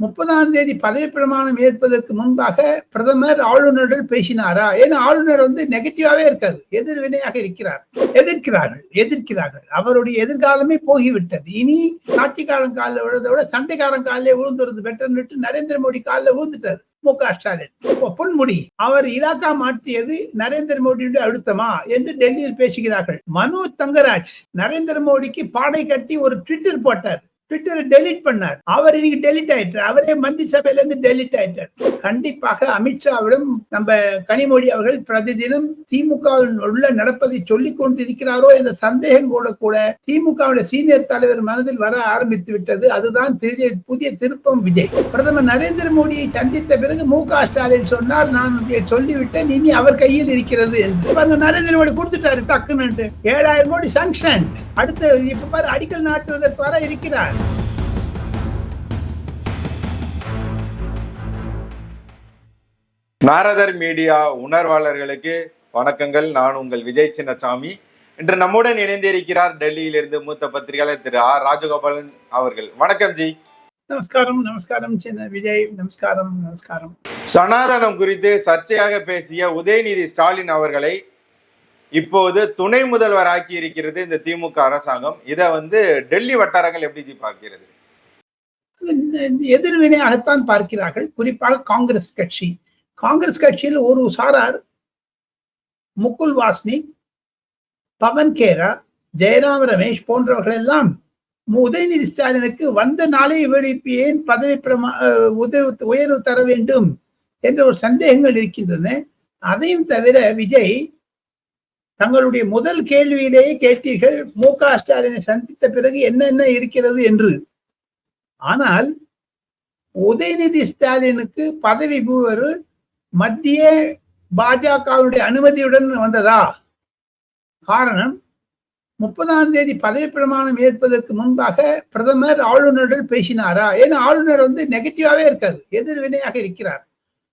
முப்பதாம் தேதி பதவி பிரமாணம் ஏற்பதற்கு முன்பாக பிரதமர் ஆளுநருடன் பேசினாரா? ஏன்னா ஆளுநர் வந்து நெகட்டிவாவே இருக்காது எதிர்வினையாக இருக்கிறார். எதிர்க்கிறார்கள். எதிர்க்கிறார்கள். அவருடைய எதிர்காலமே போகிவிட்டது. இனி சாட்சிக்காரன் காலில் விழுறதை விட சண்டைக்காரன் காலிலே விழுந்துறது பெட்டர்னுட்டு நரேந்திர மோடி காலில் விழுந்துட்டார். மு. க. ஸ்டாலின். பொன்முடி. அவர் இலாக்கா மாற்றியது நரேந்திர மோடியுடைய அழுத்தமா என்று டெல்லியில் பேசுகிறார்கள். மனோஜ் தங்கராஜ் நரேந்திர மோடிக்கு பாடை கட்டி ஒரு ட்விட்டர் போட்டார். ட்விட்டரை டெலிட் பண்ணார். அவர் இன்னைக்கு டெலிட் ஆயிட்டார். அவரே மந்திரி சபையில இருந்து டெலிட் ஆயிட்டார். கண்டிப்பாக அமித்ஷாவிடம் நம்ம கனிமொழி அவர்கள் பிரதிதினம் திமுகவின் உள்ள நடப்பதை சொல்லிக் கொண்டிருக்கிறாரோ என்ற சந்தேகம் கூட கூட திமுகவுடைய சீனியர் தலைவர் மனதில் வர ஆரம்பித்து விட்டது. அதுதான் புதிய புதிய திருப்பம் விஜய். பிரதமர் நரேந்திர மோடியை சந்தித்த பிறகு மு க ஸ்டாலின் சொன்னார் நான் சொல்லிவிட்டேன். இனி அவர் கையில் இருக்கிறது என்று. நரேந்திர மோடி கொடுத்துட்டாரு டக்குன்னு. ஏழாயிரம் கோடி சங்ஷன் அடுத்து இப்ப பாரு அடிக்கல் நாட்டுவதற்கு வர இருக்கிறார். நாரதர் மீடியா உணர்வாளர்களுக்கு வணக்கங்கள். நான் உங்கள் விஜய் சின்னசாமி. இன்று நம்முடன் இணைந்திருக்கிறார் டெல்லியிலிருந்து மூத்த பத்திரிகையாளர் திரு ஆர் ராஜகோபாலன் அவர்கள். வணக்கம் ஜி. நமஸ்காரம் நமஸ்காரம் சின்ன விஜய். நமஸ்காரம் நமஸ்காரம். சனாதனம் குறித்து சர்ச்சையாக பேசிய உதயநிதி ஸ்டாலின் அவர்களை இப்போது துணை முதல்வர் ஆக்கி இருக்கிறது இந்த திமுக அரசாங்கம். இதை வந்து டெல்லி வட்டாரங்கள் எப்படி ஜி பார்க்கிறது? எதிர்வினையாகத்தான் பார்க்கிறார்கள். குறிப்பாக காங்கிரஸ் கட்சி. காங்கிரஸ் கட்சியில் ஒரு சாரார் முகுல் வாஸ்னி பவன் கேரா ஜெயராம் ரமேஷ் போன்றவர்கள் எல்லாம் உதயநிதி ஸ்டாலினுக்கு வந்த நாளே இவருக்கு ஏன் பதவி பிரமா உதவி உயர்வு தர வேண்டும் என்ற ஒரு சந்தேகங்கள் இருக்கின்றன. அதையும் தவிர விஜய் தங்களுடைய முதல் கேள்வியிலேயே கேட்டீர்கள் மு. க. ஸ்டாலினை சந்தித்த பிறகு என்னென்ன இருக்கிறது என்று. ஆனால் உதயநிதி ஸ்டாலினுக்கு பதவி பூவர் மத்திய பாஜகவுடைய அனுமதியுடன் வந்ததா? காரணம் முப்பதாம் தேதி பதவி பிரமாணம் ஏற்பதற்கு முன்பாக பிரதமர் ஆளுநருடன் பேசினாரா? ஏன்னா ஆளுநர் வந்து நெகட்டிவாவே இருக்காது எதிர்வினையாக இருக்கிறார்.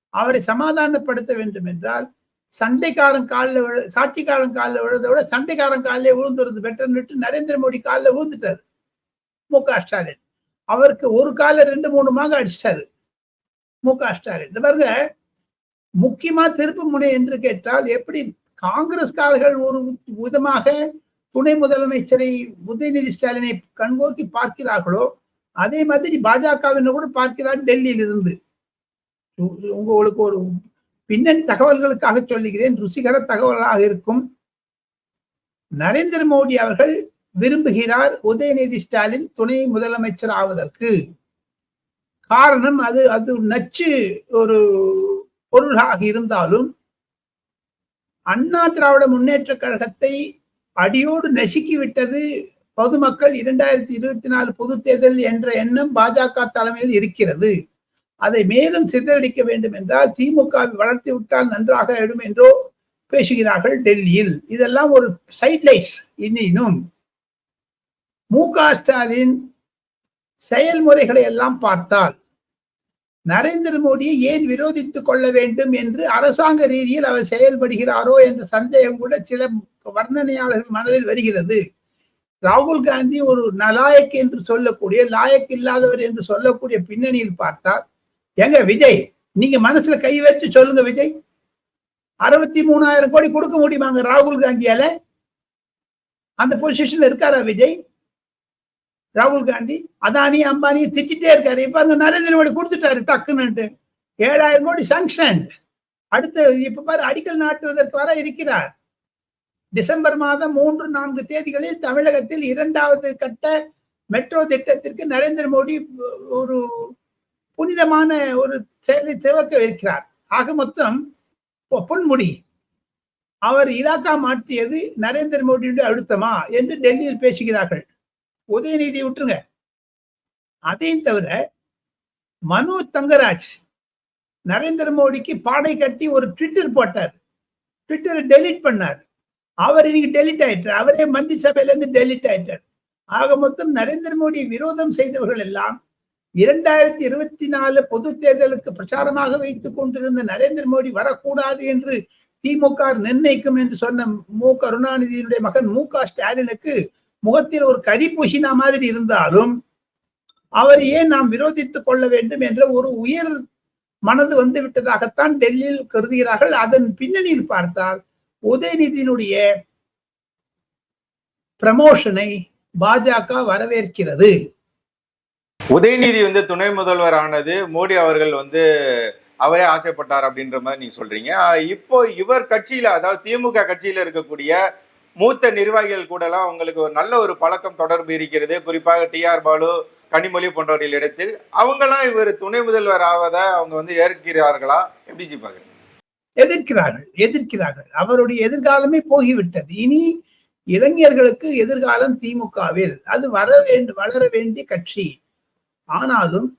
அவரை சமாதானப்படுத்த வேண்டும் என்றால் சண்டைக்காரன் காலில் விழ சாட்சிக்காரன் காலில் விழுறதை விட சண்டைக்காரன் காலிலே விழுந்துறது பெட்டர்னுட்டு நரேந்திர மோடி காலில் விழுந்துட்டாரு. மு க ஸ்டாலின். அவருக்கு ஒரு கால ரெண்டு மூணு மாங்க அடிச்சிட்டாரு. மு க ஸ்டாலின். இந்த பாருங்க முக்கியமா திருப்பு முனை என்று கேட்டால் எப்படி காங்கிரஸ்காரர்கள் ஒரு விதமாக துணை முதலமைச்சரை உதயநிதி ஸ்டாலினை கண்கோக்கி பார்க்கிறார்களோ அதே மாதிரி பாஜகவினர் கூட பார்க்கிறார் டெல்லியில் இருந்து உங்களுக்கு ஒரு பின்னணி தகவல்களுக்காக சொல்லுகிறேன் ருசிகர தகவலாக இருக்கும். நரேந்திர மோடி அவர்கள் விரும்புகிறார் உதயநிதி ஸ்டாலின் துணை முதலமைச்சர் ஆவதற்கு. காரணம் அது அது நச்சு ஒரு பொருளாக இருந்தாலும் அண்ணா திராவிட முன்னேற்ற கழகத்தை அடியோடு நசுக்கிவிட்டது பொதுமக்கள் இரண்டாயிரத்தி இருபத்தி நாலு பொது தேர்தல் என்ற எண்ணம் பாஜக தலைமையில் இருக்கிறது. அதை மேலும் சிதறடிக்க வேண்டும் என்றால் திமுக வளர்த்து விட்டால் நன்றாக ஆயிடும் என்றோ பேசுகிறார்கள் டெல்லியில். இதெல்லாம் ஒரு சைட்லைஸ் இன்னும் மு க ஸ்டாலின் செயல்முறைகளை எல்லாம் பார்த்தால் நரேந்திர மோடியை ஏன் விரோதித்துக் கொள்ள வேண்டும் என்று அரசாங்க ரீதியில் அவர் செயல்படுகிறாரோ என்ற சந்தேகம் கூட சில வர்ணனையாளர்கள் மனதில் வருகிறது. ராகுல் காந்தி ஒரு நலாயக் என்று சொல்லக்கூடிய லாயக் இல்லாதவர் என்று சொல்லக்கூடிய பின்னணியில் பார்த்தால் எங்க விஜய் நீங்க மனசுல கை வச்சு சொல்லுங்க விஜய். அறுபத்தி மூணாயிரம் கோடி கொடுக்க முடியுமாங்க ராகுல் காந்தியால? அந்த பொசிஷன்ல இருக்காரா விஜய்? ராகுல் காந்தி அதானி அம்பானி திட்டிட்டே இருக்காரு. இப்ப அந்த நரேந்திர மோடி கொடுத்துட்டாரு டக்குன்னு ஏழாயிரம் கோடி சங்ஷன் அடுத்து இப்ப பாரு அடிக்கல் நாட்டுவதற்கு வர இருக்கிறார். டிசம்பர் மாதம் மூன்று நான்கு தேதிகளில் தமிழகத்தில் இரண்டாவது கட்ட மெட்ரோ திட்டத்திற்கு நரேந்திர மோடி ஒரு புனிதமான ஒரு செயலை துவக்க இருக்கிறார் ஆக மொத்தம் பொன்முடி அவர் இலாக்கா மாற்றியது நரேந்திர மோடியுடைய அழுத்தமா என்று டெல்லியில் பேசுகிறார்கள். உதயநிதி விட்டுருங்க. அதையும் தவிர மனு தங்கராஜ் நரேந்திர மோடிக்கு பாடை கட்டி ஒரு ட்விட்டர் போட்டார். ட்விட்டரை டெலிட் பண்ணார். அவர் இன்னைக்கு டெலிட் ஆயிட்டார். அவரே மந்திரி சபையிலேருந்து டெலிட் ஆயிட்டார். ஆக மொத்தம் நரேந்திர மோடி விரோதம் செய்தவர்கள் எல்லாம் இரண்டாயிரத்தி இருபத்தி நாலு பொது தேர்தலுக்கு பிரச்சாரமாக வைத்துக் கொண்டிருந்த நரேந்திர மோடி வரக்கூடாது என்று திமுக நிர்ணயிக்கும் என்று சொன்ன மு கருணாநிதியினுடைய மகன் மு க. ஸ்டாலினுக்கு முகத்தில் ஒரு கரி பூசினா மாதிரி இருந்தாலும் அவரை ஏன் நாம் விரோதித்துக் கொள்ள வேண்டும் என்ற ஒரு உயர் மனது வந்து விட்டதாகத்தான் டெல்லியில் கருதுகிறார்கள். அதன் பின்னணியில் பார்த்தால் உதயநிதியினுடைய ப்ரமோஷனை பாஜக வரவேற்கிறது. உதயநிதி வந்து துணை முதல்வர் ஆனது மோடி அவர்கள் வந்து அவரே ஆசைப்பட்டார் அப்படின்ற மாதிரி நீங்க சொல்றீங்க. இப்போ இவர் கட்சியில அதாவது திமுக கட்சியில இருக்கக்கூடிய மூத்த நிர்வாகிகள் கூட எல்லாம் ஒரு நல்ல ஒரு பழக்கம் தொடர்பு இருக்கிறது. குறிப்பாக டி ஆர் பாலு கனிமொழி போன்றவர்கள் இடத்தில். அவங்கெல்லாம் இவர் துணை முதல்வர் ஆவதை அவங்க வந்து ஏற்கிறார்களா? எப்படி ஜி எதிர்க்கிறார்கள் எதிர்க்கிறார்கள். அவருடைய எதிர்காலமே போகிவிட்டது. இனி இளைஞர்களுக்கு எதிர்காலம் திமுகவில். அது வர வேண்டும் வளர வேண்டிய கட்சி. ஆனாலும்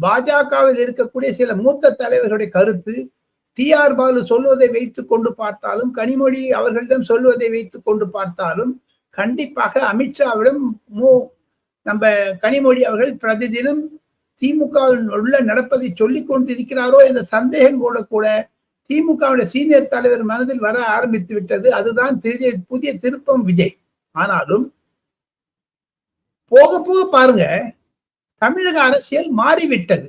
பாஜகவில் இருக்கக்கூடிய சில மூத்த தலைவர்களுடைய கருத்து டி ஆர் பாலு சொல்வதை வைத்துக் கொண்டு பார்த்தாலும் கனிமொழி அவர்களிடம் சொல்வதை வைத்து கொண்டு பார்த்தாலும் கண்டிப்பாக அமித்ஷாவிடம் மு நம்ம கனிமொழி அவர்கள் பிரதிதினம் திமுகவின் உள்ள நடப்பதை சொல்லிக் கொண்டிருக்கிறாரோ என்ற சந்தேகம் கூட கூட திமுகவுடைய சீனியர் தலைவர் மனதில் வர ஆரம்பித்து விட்டது. அதுதான் புதிய திருப்பம் விஜய். ஆனாலும் போக போக பாருங்க தமிழக அரசியல் மாறிவிட்டது.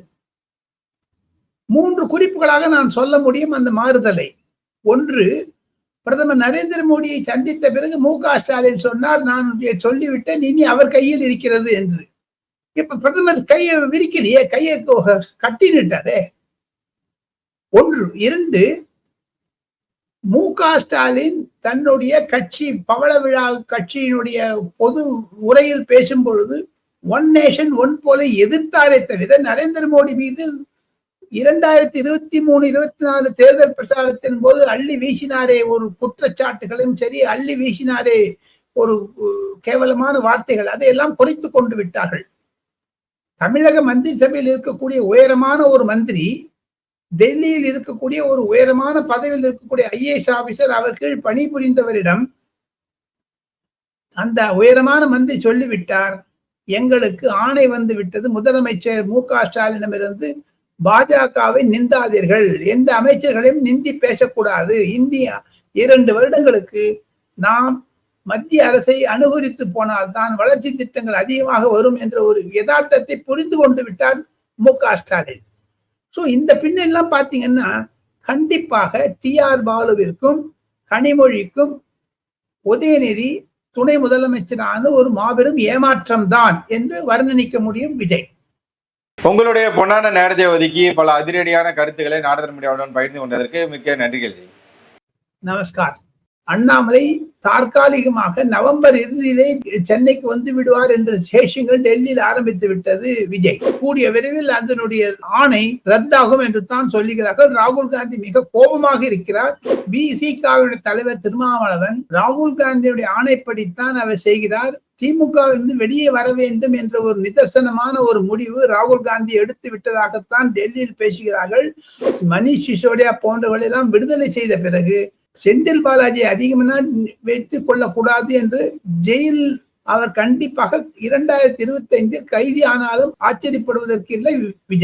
மூன்று குறிப்புகளாக நான் சொல்ல முடியும் அந்த மாறுதலை. ஒன்று பிரதமர் நரேந்திர மோடியை சந்தித்த பிறகு மு க ஸ்டாலின் சொன்னார் நான் சொல்லிவிட்டேன் இனி அவர் கையில் இருக்கிறது என்று. இப்ப பிரதமர் கையை விரிக்கலையே கையை கட்டினிட்டாரே. ஒன்று இரண்டு மு க ஸ்டாலின் தன்னுடைய கட்சி பவள விழா கட்சியினுடைய பொது உரையில் பேசும் பொழுது ஒன் நேஷன் ஒன் போல எதிர்த்தாரே தவிர நரேந்திர மோடி மீது இரண்டாயிரத்தி இருபத்தி மூணு இருபத்தி நாலு தேர்தல் பிரச்சாரத்தின் போது அள்ளி வீசினாரே ஒரு குற்றச்சாட்டுகளும் சரி அள்ளி வீசினாரே ஒரு கேவலமான வார்த்தைகள் அதையெல்லாம் குறைத்து கொண்டு விட்டார்கள். தமிழக மந்திரி சபையில் இருக்கக்கூடிய உயரமான ஒரு மந்திரி டெல்லியில் இருக்கக்கூடிய ஒரு உயரமான பதவியில் இருக்கக்கூடிய ஐஏஎஸ் ஆபீசர் அவர் கீழ் பணிபுரிந்தவரிடம் அந்த உயரமான மந்திரி சொல்லிவிட்டார் எங்களுக்கு ஆணை வந்து விட்டது முதலமைச்சர் மு க ஸ்டாலினிடமிருந்து பாஜகவை நிந்தாதீர்கள். எந்த அமைச்சர்களையும் நிந்தி பேசக்கூடாது. இந்தியா இரண்டு வருடங்களுக்கு நாம் மத்திய அரசை அனுகரித்து போனால் தான் வளர்ச்சி திட்டங்கள் அதிகமாக வரும் என்ற ஒரு யதார்த்தத்தை புரிந்து கொண்டு விட்டார் மு க ஸ்டாலின். ஸோ இந்த பின்னெல்லாம் பார்த்தீங்கன்னா கண்டிப்பாக டி ஆர் பாலுவிற்கும் கனிமொழிக்கும் உதயநிதி துணை முதலமைச்சரான ஒரு மாபெரும் ஏமாற்றம் தான் என்று வர்ணனிக்க முடியும் விஜய். உங்களுடைய பொன்னான நேரத்தை ஒதுக்கி பல அதிரடியான கருத்துக்களை நாடகர் மீடியாவுடன் பகிர்ந்து கொண்டதற்கு மிக்க நன்றிகள் நமஸ்கார். அண்ணாமலை தற்காலிகமாக நவம்பர் இறுதியிலே சென்னைக்கு வந்து விடுவார் என்ற சேஷங்கள் டெல்லியில் ஆரம்பித்து விட்டது விஜய். கூடிய விரைவில் அதனுடைய ஆணை ரத்தாகும் என்று தான் சொல்லுகிறார்கள். ராகுல் காந்தி மிக கோபமாக இருக்கிறார். பிசிகாவுடைய தலைவர் திருமாவளவன் ராகுல் காந்தியுடைய ஆணைப்படித்தான் அவர் செய்கிறார். திமுகவிலிருந்து வெளியே வர வேண்டும் என்ற ஒரு நிதர்சனமான ஒரு முடிவு ராகுல் காந்தி எடுத்து விட்டதாகத்தான் டெல்லியில் பேசுகிறார்கள். மணிஷ் சிசோடியா போன்றவர்களெல்லாம் விடுதலை செய்த பிறகு செந்தில் பாலாஜியை அதிகமாக வைத்துக் கொள்ளக்கூடாது என்று ஜெயில் அவர் கண்டிப்பாக இரண்டாயிரத்தி இருபத்தி ஐந்தில் கைதி ஆனாலும் ஆச்சரியப்படுவதற்கு இல்லை விஜய்.